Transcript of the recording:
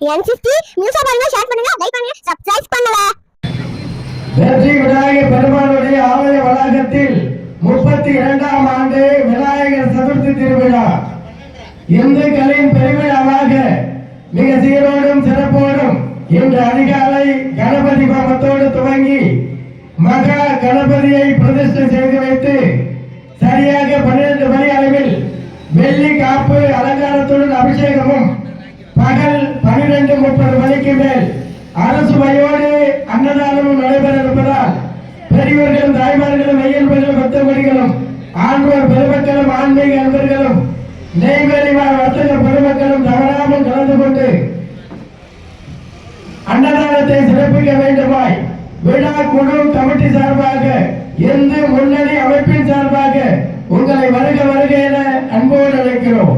என் sixty நியூஸா பாருங்க share பண்ணுங்க like பண்ணுங்க சப்ஸ்கிரைப் பண்ணுங்க. வெற்றி விநாயகர் பெருமானுடைய ஆலய வளாகத்தில் முப்பத்தி இரண்டாம் ஆண்டு விநாயகர் சதுர்த்தி திருவிழா. இந்துக்களின் பெருவிழாவாக மிக சீரோடும் சிறப்போடும் இன்று அதிகாலை கணபதி பாபத்தோடு துவங்கி மகா கணபதியை பிரதிஷ்டை செய்து வைத்து சரியாக பன்னிரண்டு மணி அளவில் வெள்ளி காப்பு அலங்காரத்துடன் அபிஷேகமும் பகல் பனிரெண்டு முப்பது மணிக்கு மேல் அரசு வயோடு அன்னதானமும் நடைபெற இருப்பதால் பெரியவர்களும் தாய்மார்களும் மெய்யன்பர்களும் பக்தமணிகளும் ஆண்டோர் பெருமக்களும் ஆன்மீக அன்பர்களும் நெய்வேலி வாழ் வர்த்தக பெருமக்களும் தவறாமல் கலந்து கொண்டு அன்னதானத்தை சிறப்பிக்க வேண்டுமாய் விழா குழு கமிட்டி சார்பாக இந்து முன்னணி அமைப்பின் சார்பாக உங்களை வருக வருக என அன்போடு அழைக்கிறோம்.